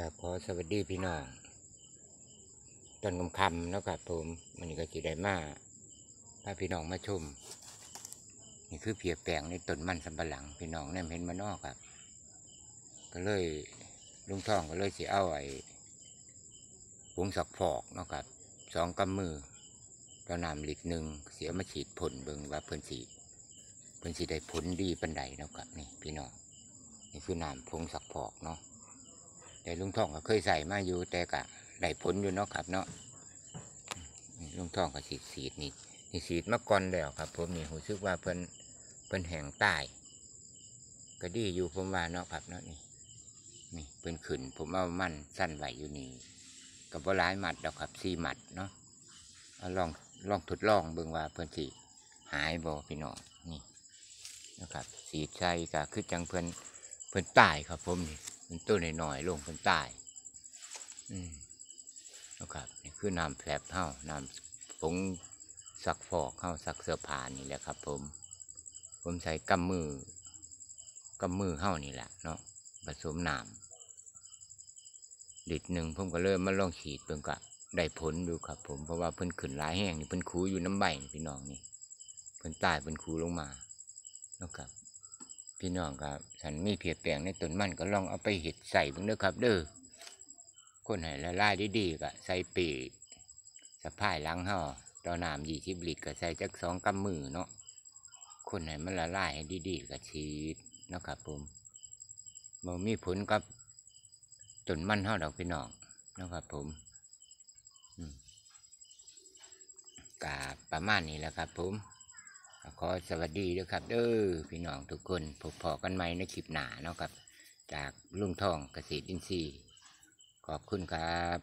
กับขอสวัสดีพี่น้องตอนคำๆเนะครับผมมันก็สิได้มาพาพี่น้องมาชม นี่คือเพียแปลงในต้นมันสำปะหลัง พี่น้องแนมเห็นมานอกครับ ก็เลยลุงท่องก็เลยสิเอาไอ้ผงสักฟอกนะครับสองกำมือต่อน้ำลิตรหนึ่งเสียมาฉีดผลเบิงว่าเพิ่นสีเพิ่นสีได้ผลดีปันใดนะครับนี่พี่น้องนี่คือน้ำผงสักฟอกเนาะ แต่ลุงทองก็เคยใส่มาอยู่แต่ก็ได้ผลอยู่เนาะครับ เนาะลุงทองก็สีดสีดนี่นี่สีดมาก่อนแล้วครับ ผมนี่รู้สึกว่าเพิ่นเพิ่นแห้งใต้ก็ดีอยู่ผมว่าเนาะครับเนาะนี่นี่เพิ่นขึ้น ผมเอามันสั้นไหวอยู่นี่กับว่าหลายหมัดดอกครับสี่หมัดเนาะเอาลองลองทดลองเบิ่งว่าเพิ่นสิหายบ่พี่น้องนี่นะครับ สีดใส่ก็คือจังเพิ่นเพิ่นตายครับผมนี่ เป็นต้นหน่อยๆลงเพิ่นตายอืมนะครับนี่คือน้ำแผลบเฮ้าน้ำผงซักฟอกเฮ้าซักเสื้อผ้านี่แหละครับ ผม ผมใส่กำมือกำมือเฮ้านี่แหละเนาะผสมน้ำลิตรหนึ่งผมก็เริ่มมาลองฉีดเพิ่นก็ได้ผลอยู่ครับ ผมเพราะว่าเพิ่นขึ้นหลายแห้งนี่เพิ่นคูอยู่น้ำใบนี่พี่น้องนี่เพิ่นตายเพิ่นคูลงมานะครับ พี่น้องครับฉันมีเพียแปลงในต้นมันก็ลองเอาไปเห็ดใส่บิ่งเด้อครับ เด้อคนให้ละลายดีๆก็ใส่ปีสะพายหลังห่อตอน้ำยี่สิบลิตรก็ใส่จักสองกำมือเนาะคนให้มันละลายให้ดีๆก็ฉีดเนาะครับผมมันมีผลกับต้นมันเฮาดอกพี่น้องเนาะครับผมกาประมาณนี้แหละครับผม ขอสวัสดีด้วยครับเด้อพี่น้องทุกคนพบพอกันใหม่ในคลิปหนาเนาะครับ จากลุงทองเกษตรอินทรีย์ ขอบคุณครับ